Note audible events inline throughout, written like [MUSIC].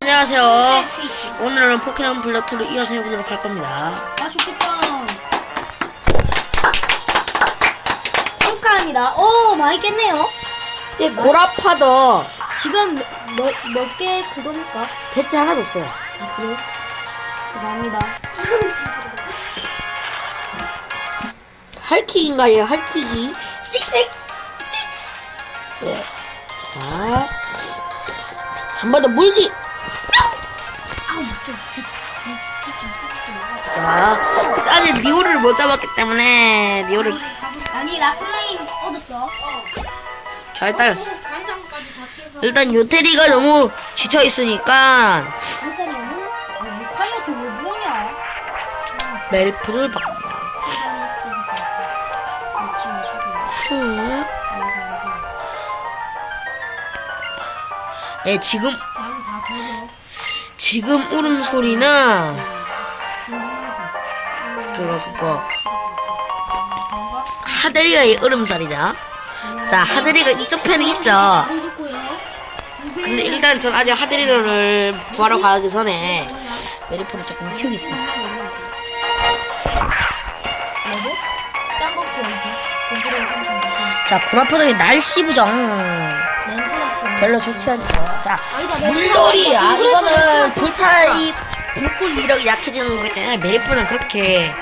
안녕하세요. 오늘은 포켓몬 블러투를 이어서 해보도록 할 겁니다. 아 좋겠다. 축하합니다. 오 맛있겠네요. 이 고라파더 지금 몇몇개 그겁니까? 배지 하나도 없어요. 아 그래요? 감사합니다. 할퀴인가 얘 할퀴기. 씩씩. 네. 자, 한 번 더 물기. 자, 아직 리오를 못 잡았기 때문에 리오를 아니 라플라임 얻었어. 자 일단. 일단 요태리가 너무 지쳐 있으니까 루카리오는 아 루카리오한테 왜 뭐냐? 멜프를 바꾼다. 흠. 예, 지금 지금 울음 소리는 그거 그거 하데리가의 울음소리죠. 자, 하데리가 이쪽 편에 있죠. 근데 일단 전 아직 하데리를 구하러 가기 전에 메리프를 조금 키우겠습니다. 자, 구라포덕의 날씨 부정 별로 좋지 않죠. 자, 물놀이 아 이거는 불타이 불꽃 위력이 약해지는 거기 때문에 메리프는 그렇게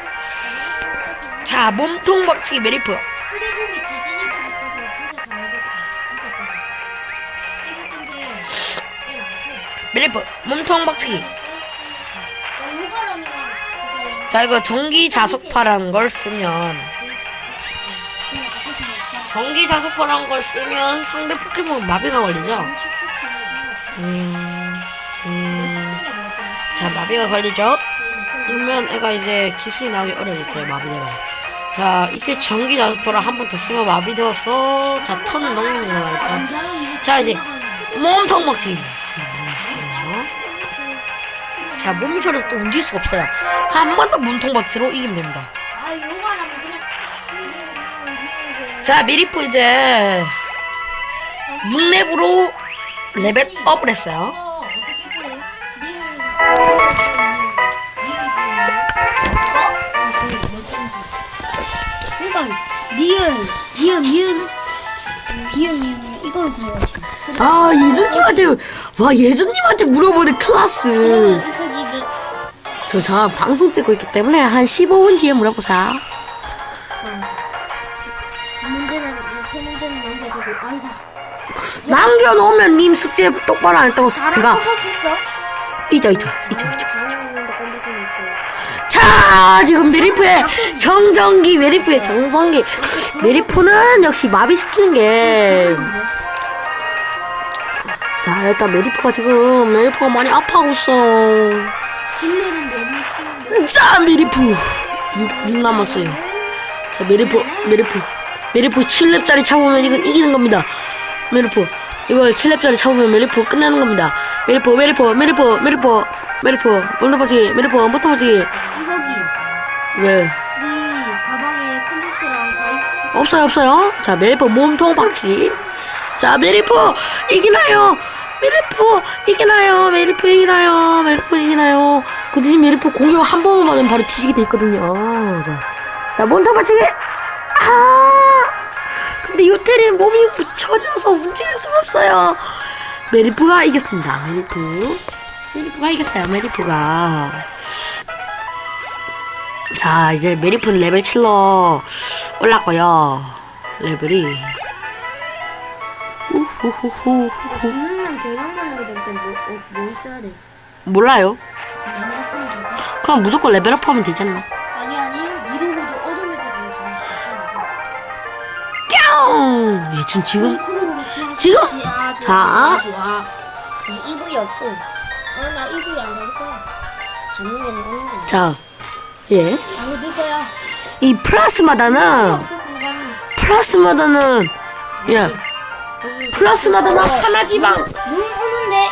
자 몸통 박치기 메리프 메리프 몸통 박치기. 자 이거 전기 자석파라는 걸 쓰면 전기 자석파라는 걸 쓰면 상대 포켓몬 마비가 걸리죠? 음, 음, 자 마비가 걸리죠? 그러면 애가 이제 기술이 나오기 어려워졌어요 마비되면 자 이때 전기 자석파를 한 번 더 쓰면 마비되어서 자 턴을 넘기는 거겠죠자 이제 몸통 박치기 자 몸이 저려서 또 움직일 수가 없어요. 한 번 더 몸통 박치로 이기면 됩니다. 자 미리프 이제 6렙으로 레벨 업을 했어요 그러니까 니은 니은 니은. 니은 니은. 이거로 돼요. 아 예준님한테 와 예준님한테 물어보는 클라스. 저 자 방송 찍고 있기 때문에 한 15분 뒤에 물어보세요. 문제는 세 문제는 남겨두고. 아이고 남겨놓으면 님 숙제 똑바로 안 했다고 제가 있죠 있죠 있죠 잘하는데 건드리는 자 지금 메리프의 정전기 메리프의 정전기 메리프는 역시 마비시키는 게 자, 일단 메리프가 지금 메리프가 많이 아파하고 있어. 자, 메리프 6, 6 남았어요. 자, 메리프, 메리프, 메리프 7렙짜리 잡으면 이건 이기는 겁니다. 메리프 이걸 7렙짜리 잡으면 메리프 끝내는 겁니다. 메리프, 메리프, 메리프, 메리프, 메리프, 못터버지 메리프, 이석이 왜? 네 가방에 컴퓨터랑 자이 없어요 없어요. 자 메리프 몸통 박치기. 자 메리프 이기나요? 메리프 이기나요? 메리프 이기나요? 메리프 이기나요? 그 대신 메리프 공격 한 번만 받으면 바로 뒤지게 돼 있거든요. 자, 자 몸통 박치기. 아! 근데 요태리는 몸이 묻혀져서 움직일 수가 없어요. 메리프가 이겼습니다. 메리프 메리프가 이겼어요 메리프가 자 이제 메리프는 레벨 7로 올랐고요. 레벨이. 우후후후후. 부는만 계량만으로 될땐 뭐 어, 뭐 있어야 돼? 몰라요. 그럼 무조건 레벨업 하면 되잖아. 아니 아니. 이루고도 얻으면서도 뿅 예준 지금 지금? 자. 이 이불이 없어. 아나 이불이 안될 거야. 데는 없는 데. 자, 예. 거야. 이 플라스마다는. 플라스마다는 예 플라스마다는 하나 지방 눈 오는데.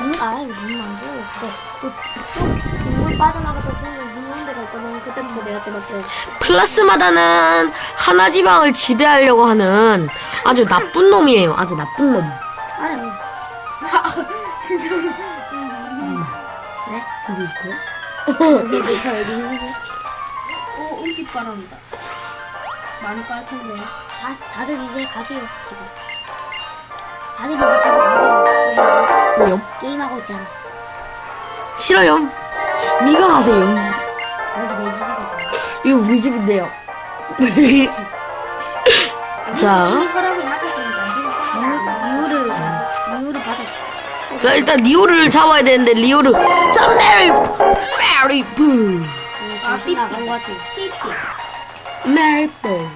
눈 아, 눈 말고 그또쭉 동물 빠져나가다 보면 눈 오는 데가 있거든. 그때부터 내가 찍었어. 플라스마다는 하나 지방을 지배하려고 하는 아주 나쁜 놈이에요. 아주 나쁜 놈. 알아요. [LAUGHS] 진짜. 네? 어디 있고요? 어, 은빛 바람이다. 많이 깔 텐데. 다, 다들 이제 가세요, 집에. 다들 이제 집에 가세요. 왜요? 게임하고 있잖아. 싫어요. 네가 가세요. 여기 내 집이거든. 이거 우리 집인데요. [LAUGHS] 자, 허락을 맡았으니까. 미우, 미우를, 미우를 받았어. 자 일단 리오를 잡아야 되는데 리오를 자 메리 메리 푸 응, 정신 나간 것 같아. 메리 푸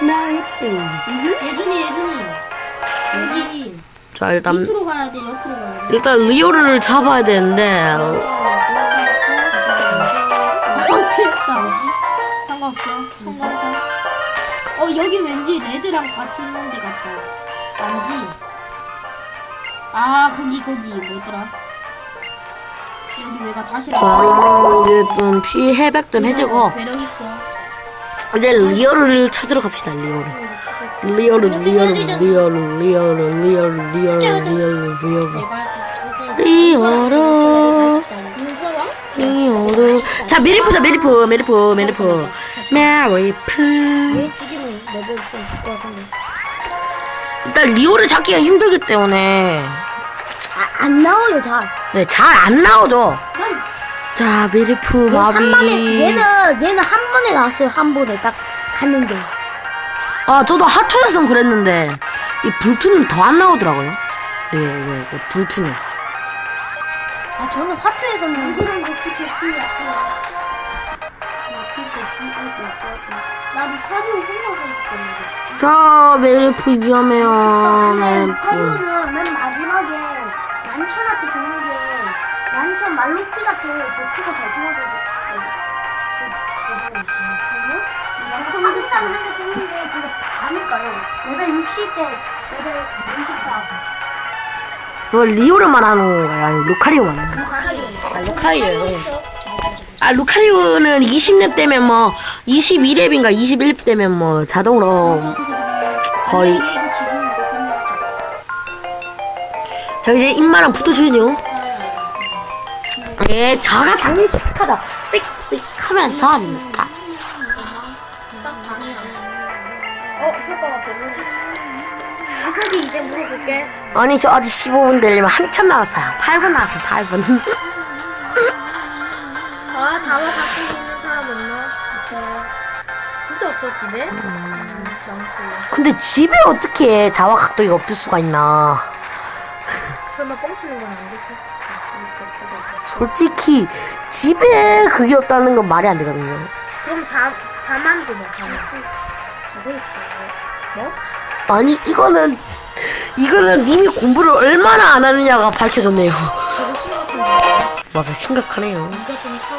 메리 푸 예준이, 예준이. 여기 자 일단 밑으로 가야 돼, 옆으로 가야 돼. 일단 리오를 잡아야 되는데 어, 피했다. 상관없어. 상관없어. 어, 여기 왠지 레드랑 같이 있는 데 같다. 아니지? 아, 거기, 거기. 뭐더라? 내가 다시 자 이제 좀피 회복 좀 해주고 있어. 이제 리오를 찾으러 갑시다 리오를 리오를 리오를 리오를 리오를 리오를 리오를 리오를 리오를 내가 할게. 리오를 윤서랑? 리오를 자 죽이면 레벨 좀 줄것 같은데. 일단 리오를 잡기가 힘들기 때문에 아, 안 나와요, 잘. 네, 잘 안 나오죠. 자, 미리프 얘한 번에, 마비. 얘는, 얘는 한 번에 나왔어요, 한 번에 딱 갔는데. 아, 저도 하트에선 그랬는데 이 불투는 더 안 나오더라고요. 예, 예, 예, 불투는. 아, 저는 화투에서는. 이거랑 같이 됐으면 나도 사진 생각하고 있었는데. 자, 메리프 위험해요. 메리프. 화투는 맨 마지막에 만천한테 주는 게 만천 말로티 같은 그 피가 잘 통하거든. 저는 한잔 한개 쓰는데 그거 아닐까요? 레벨 60대, 레벨 20대. 저 리오를 말하는 거예요. 아니, 루카리오 말하는 거예요. 아, 루카리오요. 아, 루카리오는 20렙 되면 뭐, 21렙인가 21렙 되면 뭐, 자동으로 거의. 자, 이제 입마랑 붙어주죠. 예, 저가 당연히 씩하다. 씩씩 하면 저 아닙니까? 어, 효과가 별로지. 무서지 이제 물어볼게. 아니, 저 아직 15분 되려면 한참 남았어요. 8분 남았어요, 8분. 아, 자와 갖고 있는 사람 없나? 진짜 없어, 집에? 음, 망치. 근데 집에 어떻게 자화 각도기가 없을 수가 있나. 설마 뻥치는 건 아니겠지? 솔직히, 집에 그게 없다는 건 말이 안 되거든요. 그럼 자, 자만 줘봐, 자만. 자고 있어. 뭐? 아니, 이거는, 이거는 님이 공부를 얼마나 안 하느냐가 밝혀졌네요. 되게 심각한데. 맞아, 심각하네요. 진짜 좀 커.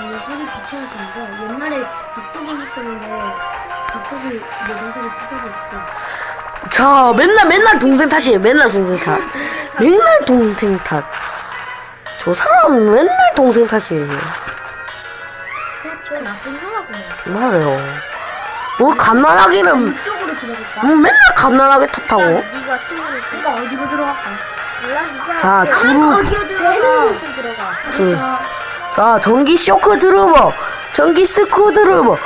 아니, 소리 귀찮아서 옛날에 박도기 있었는데, 박도기 내 동생이 부숴버렸어. 자, 맨날, 맨날 동생 탓이에요. 맨날 동생 탓. 맨날 동생 탓. 저 사람은 맨날 동생 탓이에요. 저 나쁜 형하구나. 맞아요. 뭐, 갓난아기는, 이쪽으로? 뭐 맨날 갓난아기 탓하고. 네가 친구를 네가 어디로 들어갈까? 몰라, 네가 자, 그 주로- 들어가? 들어가. 자, 전기 쇼크 들어봐. 전기 스크 들어봐.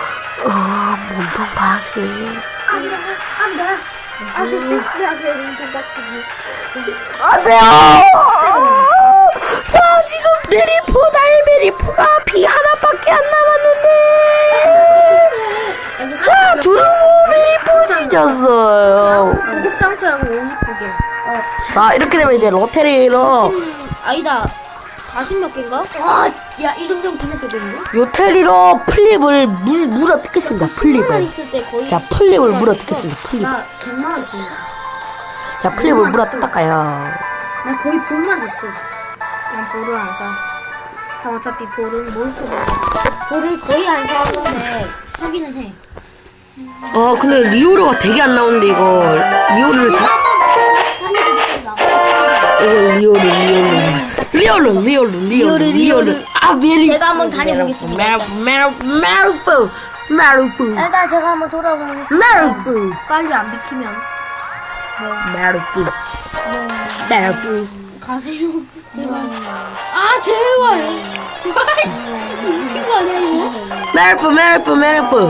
아, 몸통 박이. 안돼, 안돼. 아주 섹시하게 운동 박치기. 안 돼요! 자, 지금 메리프, 날 메리프가 비 하나밖에 안 남았는데. 자, 두루보 메리프 뒤졌어요. 구급 상처하고 50개. 어. 자, 이렇게 되면 이제 로테리로, 아니다. 40 몇 개인가? 아, 야, 이 정도면 그냥 되겠네. 로테리로 플립을 물, 물어 뜯겠습니다, 하나 플립을. 자, 플립을 물어 뜯겠습니다, 플립. 나 100만 원. 자, 플립을 물어 뜯을까요? 나 거의 볼만 줬어. 난 볼을 안 사. 형 어차피 볼은 몬스터 볼을 거의 안 사는데 사기는 해. 어, 근데 리오르가 되게 안 나오는데, 이거. 리오르를 잡, 이거 리오르, 리오르. 리오르, 리오르, 리오르, 리오르. 아, 메리. 제가 한번 다녀보겠습니다, 메루, 메루프. 메루프. 일단 제가 한번 돌아보겠습니다. 메루프. 빨리 안 비키면. 메루프. 뭐, 메르프 가세요. 제발. 아 제발. [LAUGHS] 이 친구 아니야 이거? 메르프 메르프 메르프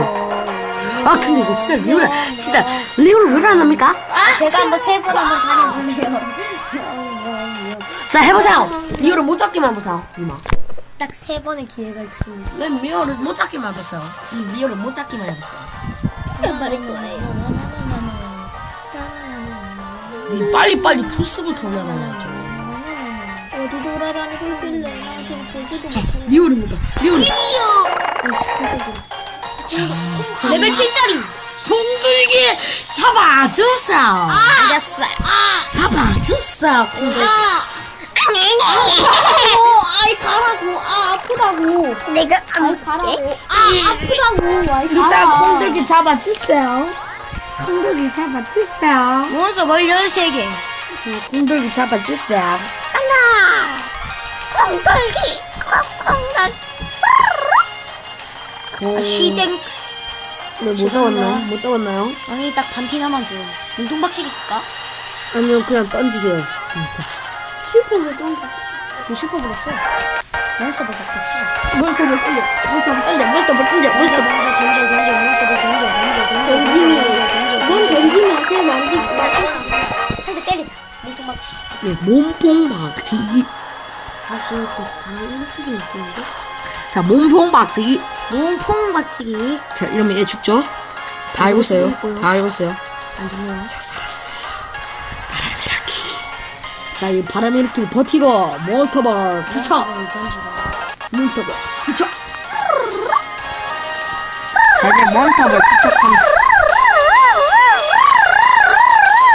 아 근데 이거 진짜 리오라 진짜 리오를 왜안 합니까? 제가 한번 세 번 한번 다녀볼래요. 자 해보세요. 리오를 못 잡기만 해보세요 이마. 딱 세 번의 기회가 있습니다. 왜 리오를 못 잡기만 해보세요? 이 리오를 못 잡기만 해보세요. 니 빨리 빨리 부스부터 올라가야죠 어디 돌아다니고 있길래 나 지금 보지도 못하는. 리오를 못가 리오를 레벨 7짜리. 손들기 잡아주세요. 알았어요. 잡아주세요 어, 아이 가라고. 아 아프다고. 내가 아이 가라고. 아 아프다고. 아이 일단 가라. 콩들기 잡아주세요 콩들기 잡아주세요 몬스터 벌 13개. 콩들기 잡아주세요 하나. 콩돌기. 콩콩. 콩... 시댕. 네, 못 잡았나요? 못 잡았나요? 아니 딱 반피 남았죠. 몸통박질 있을까? 아니요 그냥 던지세요 진짜 슈퍼를 던져. 그 슈퍼볼 없어. 몬스터 볼 없어. 몬스터볼 던져 던져 몬스터볼 던져 던져 몬스터볼 던져 던져 던져 몬스터 던져 던져 던져 던지면 넌 던지면 걔 만지. 한대 때리자. 몸통 박치. 네 몸통 박치기 다시 계속 바람 일으키기 있는데. 자 몸통 박치기 몸통 박치기. 자 이러면 얘 죽죠? 다 알고 있어요. 다 알고 있어요 안 죽네요. 자 이 바람 일으키기 버티고 몬스터볼 투척 몬스터볼 투척 자 이제 몬스터볼 투척합니다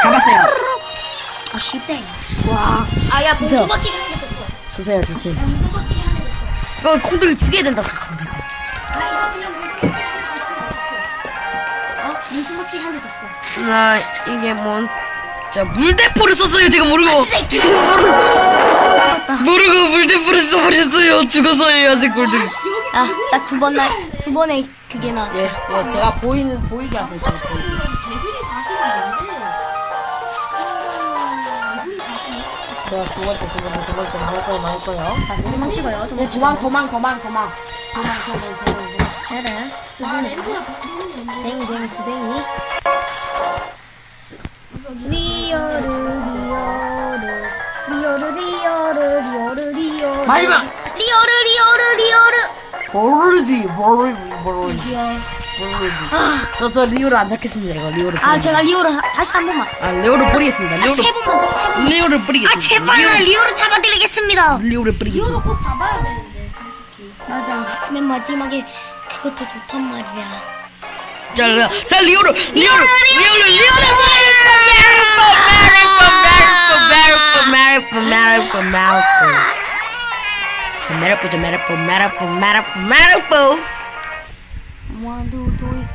잡았어요 아 쉽대. 와 아 야 주세요. 몸통박치기 한대 떴어. 주세요 주세요. 이걸 콩들이 죽여야 된다 돼요 아 이거 그냥 몸통박치기 한대 떴어. 어? 몸통박치기 한대 떴어. 나 이게 뭔, 자 물대포를 썼어요 제가 모르고 모르고 물대포를 써버렸어요 죽어서요 아직 골들 아딱 두 번 나, 두 번에 그게 나. 예, 예 제가 보이는 보이게 하세요 제가 보이게 제가 두 번째 두 번째 두 번째 나올 거예요 나올 거예요 도망 찍어요. 도망 네, 도망 도망 도망 도망 해라. 수분해. 댕댕 수댕이. 리오르 리오르 리오르 리오르 리오르 리오르 마지막! 리오르 리오르 리오르 모르지 모르지 모르지. 모르지. 저저 리오를 안 잡겠습니다 이거. 리오를 아 뿌리- 제가 하- 다시 한 번만. 아 리오를 뿌리겠습니다. 딱 리오를 세 번만 더 세 번만. 리오를 뿌리겠습니다. 아 제발 리오르 잡아드리겠습니다. 리오를 뿌리겠습니다. 꼭 잡아야 되는데 솔직히. 맞아. 맨 마지막에 그것도 좋단 말이야 这溜着溜着溜着溜着。Tomato, tomato, tomato, tomato, tomato. One, two, three.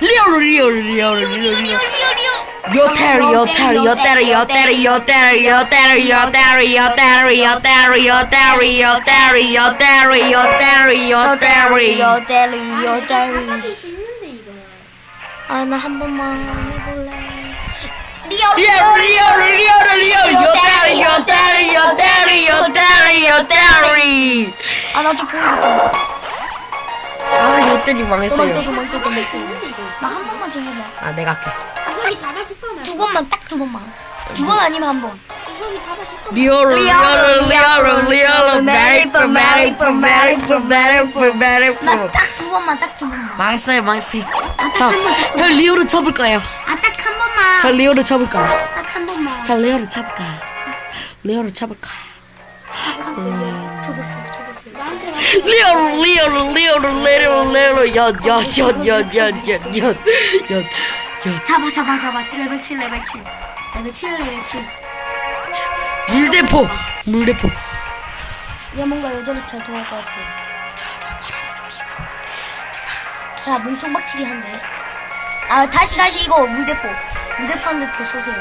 Little, little, little, little, little. 요테리 요테리 요테리 요테리 요테리 요테리 요테리 요테리 요테리 요테리 요테리 요테리 요테리 요테리 있는데 이거. 아나 한 번만 해볼래 리오 리오 리오 리오 리오 요테리 요테리 요테리 요테리 요테리 아나 좀 보여줘 아 요테리 망했어요 또 도망 또 도망 나한 번만 좀 해봐 아 내가 할게 우석이 잡아줄 거면. 두 번만 딱 두 번만 두 번 아니면 한번 우석이 잡아줄 거면. 리오르 리오르 리오르 리오르 메리프 메리프 메리프 메리프 메리프 나딱두 번만 딱 두 번만 망했어요 망했어요 저, 저 리오를 쳐볼 거예요 아 딱 한 번만 저 리오를 쳐볼 거예요 딱 한 번만 자 리오를 쳐볼까요 리오를 쳐볼까요 쳐봤어요 쳐봤어요 리오르 리오르 리오르 리오르 리오르 연연연연연연연 연 잡아 잡아 잡아. 레벨 7 레벨 7 레벨 7 레벨 7 물대포 물대포. 얘 뭔가 여전히 잘 통할 것 같아 자 몸통 박치기 한대. 아 다시 다시 이거 물대포. 물대포 한 대 더 쏘세요